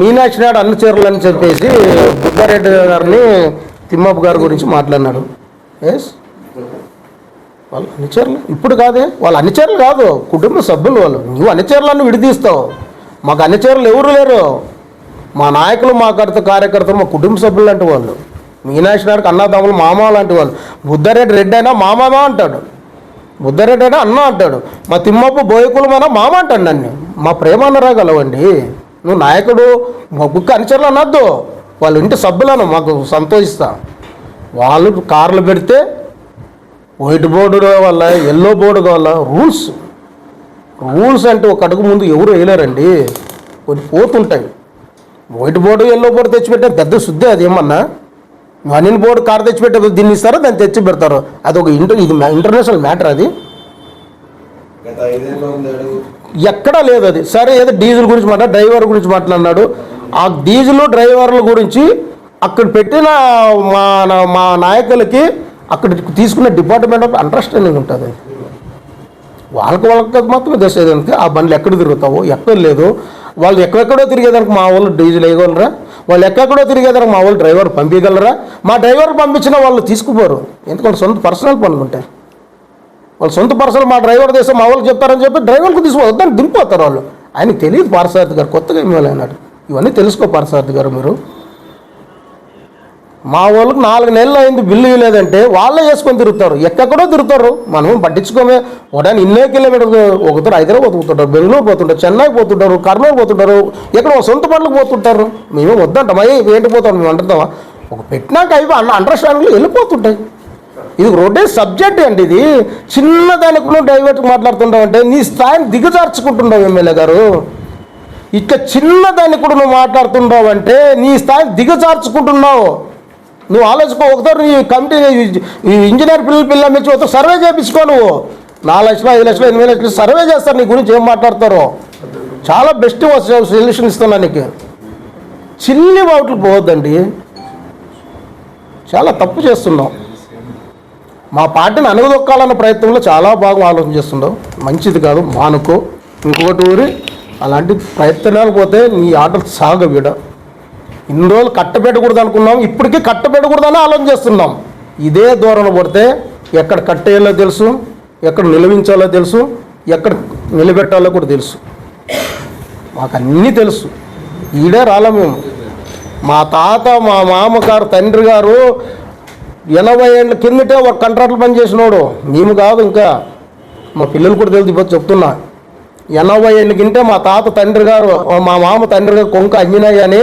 మీనాక్షి నాడు అన్ని చీరలు అని చెప్పేసి బుద్ధారెడ్డి గారిని తిమ్మప్ప గారి గురించి మాట్లాడినాడు. ఎస్ వాళ్ళు అన్ని చీరలు ఇప్పుడు కాదే వాళ్ళు అన్ని చీరలు కాదు కుటుంబ సభ్యులు వాళ్ళు. నువ్వు అన్ని చీరలను విడిదీస్తావు. మాకు అన్ని చీరలు ఎవరు లేరు. మా నాయకులు మా కర్త కార్యకర్తలు మా కుటుంబ సభ్యులు లాంటి వాళ్ళు. మీనాక్షి నాయుడుకి అన్నదమ్ములు మామ లాంటి వాళ్ళు. బుద్ధారెడ్డి రెడ్డి అయినా మామా అంటాడు. బుద్ధారెడ్డి అయినా అన్న అంటాడు. మా తిమ్మప్ప బోయకులమైనా మామ అంటాడు నన్ను. మా ప్రేమ అనరాగలవండి నువ్వు నాయకుడు మా బుక్ అనుచరులు అనొద్దు. వాళ్ళ ఇంటి సభ్యులను మాకు సంతోషిస్తా. వాళ్ళు కార్లు పెడితే వైట్ బోర్డు వల్ల ఎల్లో బోర్డు వల్ల రూల్స్. రూల్స్ అంటే ఒక అడుగు ముందు ఎవరు వేయలేరండి. కొన్ని పోతుంటాయి వైట్ బోర్డు ఎల్లో బోర్డు తెచ్చిపెట్టే పెద్ద శుద్ధి అది ఏమన్నా? అనిల్ బోర్డు కార్ తెచ్చిపెట్టే దీన్ని ఇస్తారో? దాన్ని తెచ్చి పెడతారు అది ఒక ఇంటర్ ఇది ఇంటర్నేషనల్ మ్యాటర్ అది. ఎక్కడా లేదు అది. సరే ఏదో డీజిల్ గురించి మాట్లాడు డ్రైవర్ గురించి మాట్లాడినాడు. ఆ డీజిల్ డ్రైవర్ల గురించి అక్కడ పెట్టిన మా నా- మా నాయకులకి అక్కడ తీసుకున్న డిపార్ట్మెంట్ ఆఫ్ అండర్స్టాండింగ్ ఉంటుంది. వాళ్ళకి వాళ్ళకి మాత్రమే దశేదానికి ఆ బండ్లు ఎక్కడ తిరుగుతావో ఎక్కడ లేదు. వాళ్ళు ఎక్కడెక్కడో తిరిగేదానికి మా వాళ్ళు డీజిల్ వేయగలరా? వాళ్ళు ఎక్కడెక్కడో తిరిగేదానికి మా వాళ్ళు డ్రైవర్ పంపించగలరా? మా డ్రైవర్ పంపించిన వాళ్ళు తీసుకుపోరు. ఎందుకంటే సొంత పర్సనల్ పనులు ఉంటాయి. వాళ్ళు సొంత పర్సనల్ మా డ్రైవర్ దేశం మా వాళ్ళకి చెప్తారని చెప్పి డ్రైవర్కి తీసుకుపోతారు. దింపుతారు వాళ్ళు. ఆయన తెలియదు పారసారథి గారు కొత్తగా ఎమ్మెల్యే అన్నాడు ఇవన్నీ తెలుసుకో పారసారథి గారు మీరు. మా వాళ్ళకి నాలుగు నెలలు అయింది బిల్లు ఇవ్వలేదంటే వాళ్ళే వేసుకొని తిరుగుతారు. ఎక్కడో తిరుగుతారు. మనం పట్టించుకోమే. ఒకటాన్ని ఇన్నే కిలోమీటర్ ఒకరు హైదరాబాద్ పోతుంటారు బెంగళూరు పోతుంటారు చెన్నై పోతుంటారు కర్నూలు పోతుంటారు ఎక్కడ సొంత పనులకు పోతుంటారు. మేమే వద్దంటాం అయ్యి ఏంటి పోతాం? మేము అంటున్నామా? ఒక పెట్టినాక అవి అన్న అండర్స్టాండింగ్లో వెళ్ళిపోతుంటాయి. ఇది రోడ్డే సబ్జెక్ట్ అండి ఇది. చిన్నదానికి డైవర్ట్ మాట్లాడుతుంటావు అంటే నీ స్థాయిని దిగజార్చుకుంటున్నావు ఎమ్మెల్యే గారు. ఇక చిన్నదాన్ని కూడా నువ్వు మాట్లాడుతున్నావు అంటే నీ స్థాయిని దిగజార్చుకుంటున్నావు. నువ్వు ఆలోచించుకో ఒకసారి నీ కమిటీ ఈ ఇంజనీర్ పిల్లల పిల్లల నుంచి ఒకసారి సర్వే చేయించుకో నువ్వు. నాలుగు లక్షలు ఐదు లక్షలు ఎనిమిది లక్షలు సర్వే చేస్తారు నీ గురించి ఏం మాట్లాడతారో. చాలా బెస్ట్ సొల్యూషన్ ఇస్తున్నా నీకు. చిన్ని వాటికి పోవద్దండి. చాలా తప్పు చేస్తున్నావు. మా పార్టీని అణగదొక్కాలన్న ప్రయత్నంలో చాలా బాగా ఆలోచన చేస్తుండవు. మంచిది కాదు మానుకో. ఇంకొకటి ఊరి అలాంటి ప్రయత్నాలు పోతే నీ ఆటలు సాగ వీడ ఇన్ని రోజులు కట్టబెట్టకూడదు అనుకున్నాం ఇప్పటికీ కట్టబెట్టకూడదని ఆలోచన చేస్తున్నాం. ఇదే దూరంలో పడితే ఎక్కడ కట్టేయాలో తెలుసు ఎక్కడ నిలవించాలో తెలుసు ఎక్కడ నిలబెట్టాలో కూడా తెలుసు. మాకు అన్నీ తెలుసు. ఈడే రాలే మేము. మా తాత మా మామగారు తండ్రి గారు ఎనభై ఏళ్ళ కిందటే ఒక కంట్రాక్టర్ పని చేసినోడు. మేము కాదు ఇంకా. మా పిల్లలు కూడా తెలిసి ఇప్పుడు చెప్తున్నా. ఎనభై ఏళ్ళ కింటే మా తాత తండ్రి గారు మా మామ తండ్రి గారు కొంక అంజనయ్య కానీ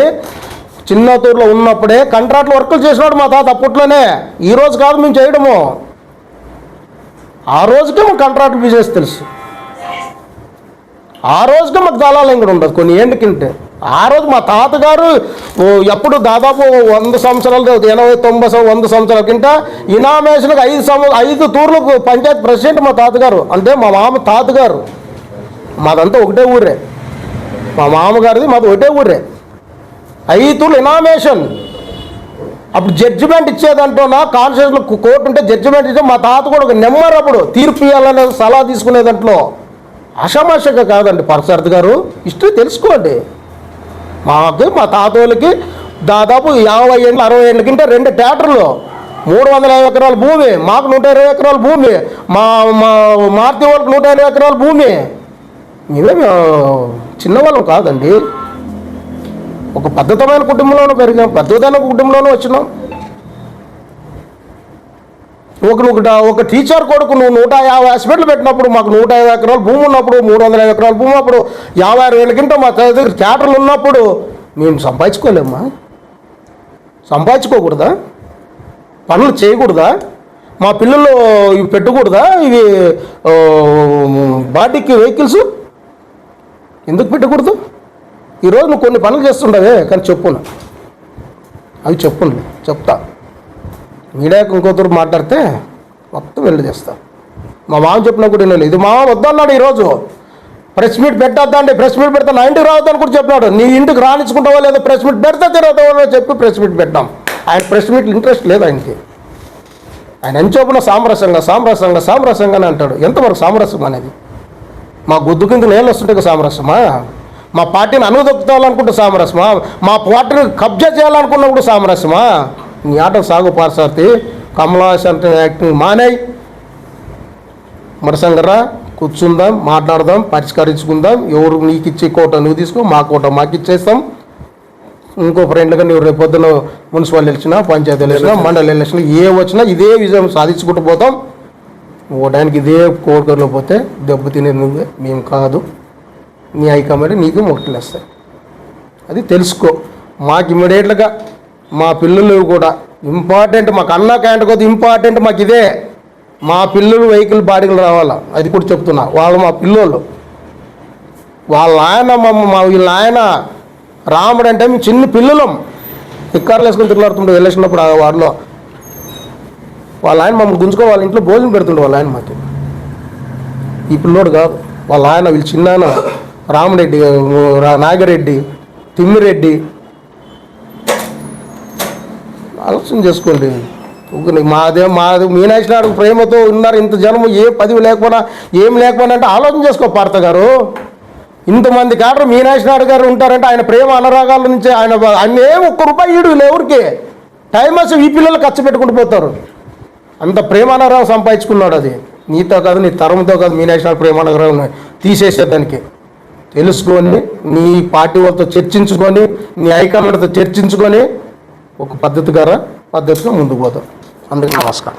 చిన్నతూరులో ఉన్నప్పుడే కాంట్రాక్ట్ వర్కులు చేసినాడు మా తాత అప్పట్లోనే. ఈరోజు కాదు మేము చేయడము. ఆ రోజుకే మాకు కంట్రాక్ట్ బిజినెస్ తెలుసు. ఆ రోజుకే మాకు దళాలు ఇంకా ఉండదు. కొన్ని ఏంటికింటే ఆ రోజు మా తాతగారు ఓ ఎప్పుడు దాదాపు వంద సంవత్సరాలు ఎనభై తొంభై వంద సంవత్సరాల కింద ఇనామేషన్కి ఐదు సంవ ఐదు తూర్లకు పంచాయత్ ప్రెసిడెంట్ మా తాతగారు. అంటే మా మామ తాతగారు. మాదంతా ఒకటే ఊరే. మా మామగారిది మాది ఒకటే ఊరే. ఐదు తూర్లు ఇనామేషన్. అప్పుడు జడ్జిమెంట్ ఇచ్చేదంటోనా కాన్స్టిట్యూషన్ కోర్టు ఉంటే జడ్జిమెంట్ ఇచ్చే మా తాత కూడా ఒక నెంబర్ అప్పుడు తీర్పు ఇవ్వాలనే సలహా తీసుకునే దాంట్లో. అసమాషగా కాదండి పరసరథ్ గారు. హిస్టరీ తెలుసుకోండి. మాకు మా తాతోళ్ళకి దాదాపు యాభై ఏళ్ళు అరవై ఏళ్ళ కింటే రెండు థియేటర్లు మూడు వందల యాభై ఎకరాల భూమి మాకు నూట ఇరవై ఎకరాల భూమి మా మా మారుతి వాళ్ళకి నూట ఇరవై ఎకరాల భూమి. మేమేం చిన్నవాళ్ళం కాదండి. ఒక పద్ధతమైన కుటుంబంలోనూ పెరిగాం పద్ధతమైన కుటుంబంలోనూ వచ్చినాం. ఒక నువ్వు ఒక టీచర్ కొడుకు నువ్వు నూట యాభై హాస్పిటల్ పెట్టినప్పుడు మాకు నూట యాభై ఎకరాలు భూమి ఉన్నప్పుడు మూడు వందల యాభై ఎకరాలు భూమి అప్పుడు యాభై ఆరు వేల కింద మా తల్లి దగ్గర థియేటర్లు ఉన్నప్పుడు మేము సంపాదించుకోలేమ్మా సంపాదించుకోకూడదా? పనులు చేయకూడదా? మా పిల్లలు ఇవి పెట్టకూడదా? ఇవి బాటికి బాడీకి వెహికల్స్ ఎందుకు పెట్టకూడదు? ఈరోజు నువ్వు కొన్ని పనులు చేస్తుండవే కానీ చెప్పును. అవి చెప్పును చెప్తా. వీడాక ఇంకోతరు మాట్లాడితే మొత్తం వెళ్ళి చేస్తాం మా మామ చెప్పినా కూడా వినలేదు. ఇది మామ వద్దన్నాడు ఈరోజు. ప్రెస్ మీట్ పెట్టద్దండి ప్రెస్ మీట్ పెడతా నా ఇంటికి రావద్దని కూడా చెప్పినాడు. నీ ఇంటికి రాణించుకుంటావో లేదో ప్రెస్ మీట్ పెడతా తిరగతావో చెప్పి ప్రెస్ మీట్ పెట్టాం. ఆయన ప్రెస్ మీట్ ఇంట్రెస్ట్ లేదు ఆయనకి. ఆయన ఎంచోపున సామరస్యంగా సామరస్యంగా సామరస్యంగానే అంటాడు. ఎంతవరకు సామరస్యం అనేది? మా గుద్దు కింద నీళ్ళు వస్తుంటే సామరస్యమా? మా పార్టీని అనుదొక్కుతాలనుకుంటే సామరస్యమా? మా పార్టీని కబ్జా చేయాలనుకున్నప్పుడు సామరస్యమా? నీ ఆట సాగు పార్సార్థి కమలాసన్ యాక్టింగ్ మానేయ్ మరసంగరా కూర్చుందాం మాట్లాడదాం పరిష్కరించుకుందాం. ఎవరు నీకు ఇచ్చే కోట నువ్వు తీసుకో మా కోట మాకు ఇచ్చేస్తాం ఇంకో ఫ్రెండ్గా నువ్వు రేపు పొద్దున మున్సిపల్ ఎలక్షన్ పంచాయతీ ఎలక్షన్ మండల ఎలక్షన్ ఏ వచ్చినా ఇదే విజయం సాధించుకుంటూ పోతాం. ఓడానికి ఇదే కోరికలో పోతే దెబ్బతినేది నువ్వే మేము కాదు. నీ హైకమాండ్ నీకు ముట్టలేస్తాయి. అది తెలుసుకో. మాకు ఇమ్మీడియట్గా మా పిల్లలు కూడా ఇంపార్టెంట్ మాకు అన్న క్యాంట్ కొద్ది ఇంపార్టెంట్ మాకు ఇదే. మా పిల్లలు వెహికల్ బాడీలు రావాలా? అది కూడా చెప్తున్నా. వాళ్ళు మా పిల్లోళ్ళు. వాళ్ళ ఆయన మా మా వీళ్ళ ఆయన రాముడు అంటే మేము చిన్న పిల్లలం. పిక్కార్లు వేసుకొని తిరుగుతుండే వెళ్ళేసినప్పుడు ఆ వాడిలో వాళ్ళ ఆయన మమ్మల్ని గుంజుకో వాళ్ళ ఇంట్లో భోజనం పెడుతుండే వాళ్ళ ఆయన మాకు. ఈ పిల్లోడు కాదు. వాళ్ళ ఆయన వీళ్ళు చిన్నాన్న రామరెడ్డి రా- నాగిరెడ్డి తిమ్మిరెడ్డి ఆలోచన చేసుకోండి. మాదే మాది మీనాక్షి ప్రేమతో ఉన్నారు. ఇంత జనము ఏ పదవి లేకపోయినా ఏం లేకపోయినా అంటే ఆలోచన చేసుకో పార్త గారు. ఇంతమంది కాడరు మీనాక్షి నాయుడు గారు ఉంటారంటే ఆయన ప్రేమ అనురాగాల నుంచి ఆయన ఆయన ఏం ఒక్క రూపాయి ఈడు ఎవరికి? టైం వచ్చి ఈ పిల్లలు ఖర్చు పెట్టుకుంటూ పోతారు. అంత ప్రేమ అనురాగం సంపాదించుకున్నాడు అది. నీతో కాదు నీ తరంతో కాదు మీనాక్షి నాయుడు ప్రేమానరావు తీసేసేదానికి తెలుసుకొని నీ పార్టీ వాళ్ళతో చర్చించుకొని నీ హైకమాండ్తో చర్చించుకొని ఒక పద్ధతిగా పద్ధతిగా ముందుకు పోతాం. అందరికీ నమస్కారం.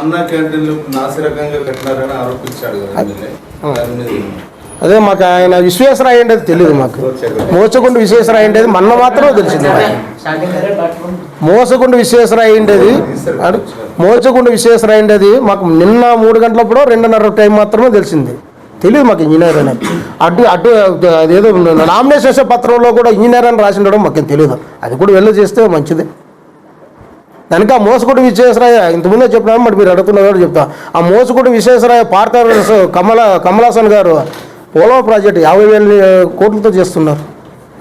అన్న క్యాంటీన్లు నాసిరకంగా కట్టినారని ఆరోపించాడు? అదే. మాకు ఆయన విశ్వేశ్వరాయ ఉండేది తెలియదు మాకు. మోసగుండు విశ్వేశ్వరాయ ఉండేది మొన్న మాత్రమే తెలిసింది. మోసగుండు విశ్వేశ్వరాయ అడు- మోసగుండు విశ్వేశ్వరాయ ఉండేది మాకు నిన్న మూడు గంటలప్పుడు రెండున్నర టైం మాత్రమే తెలిసింది. తెలియదు మాకు ఇంజనీర్ అని. అడ్డు అడ్డు అదేదో నామినేషన్ పత్రంలో కూడా ఇంజనీర్ అని రాసి ఉండడం మాకేం తెలియదు అది కూడా వెళ్ళి చేస్తే మంచిది. కనుక ఆ మోసగుడు విశ్వేశ్వరయ్య ఇంతకుముందే చెప్పినా మరి మీరు అడుగుతున్నారు చెప్తా. ఆ మోసగుడు విశ్వేశ్వరయ్య పార్త కమల కమలాసన్ గారు పోలవ ప్రాజెక్ట్ యాభై వేల కోట్లతో చేస్తున్నారు.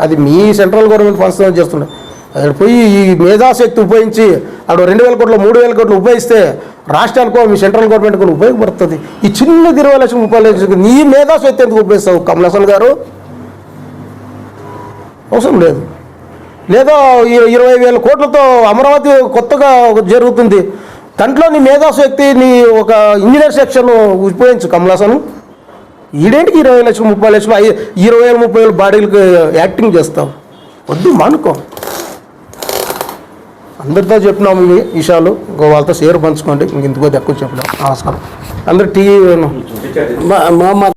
అది మీ సెంట్రల్ గవర్నమెంట్ ఫండ్స్తో చేస్తున్నారు. అక్కడ పోయి ఈ మేధాశక్తి ఉపయోగించి అక్కడ రెండు వేల కోట్లు మూడు వేల కోట్లు ఉపయోగిస్తే రాష్ట్రానికో మీ సెంట్రల్ గవర్నమెంట్ కూడా ఉపయోగపడుతుంది. ఈ చిన్న ఇరవై లక్షలు ముప్పై లక్షలు నీ మేధాశక్తి ఎందుకు ఉపయోగిస్తావు? కమలాసన్ గారు? అవసరం లేదు. లేదా ఇరవై వేల కోట్లతో అమరావతి కొత్తగా జరుగుతుంది. దాంట్లో నీ మేధాశక్తి నీ ఒక ఇంజనీర్ సెక్షన్ ఉపయోగించు కమలాసను ఈడేంటికి ఇరవై లక్షలు ముప్పై లక్షలు ఐ- ఇరవై వేలు ముప్పై వేలు బాడీలకు యాక్టింగ్ చేస్తావు? వద్దు మానుకో. అందరితో చెప్పినాము ఇవి విషయాలు. ఇంకో వాళ్ళతో షేర్ పంచుకోండి. ఇంక ఇంతకో ఎక్కువ చెప్పినాం. నమస్కారం. అందరు టీ మా మా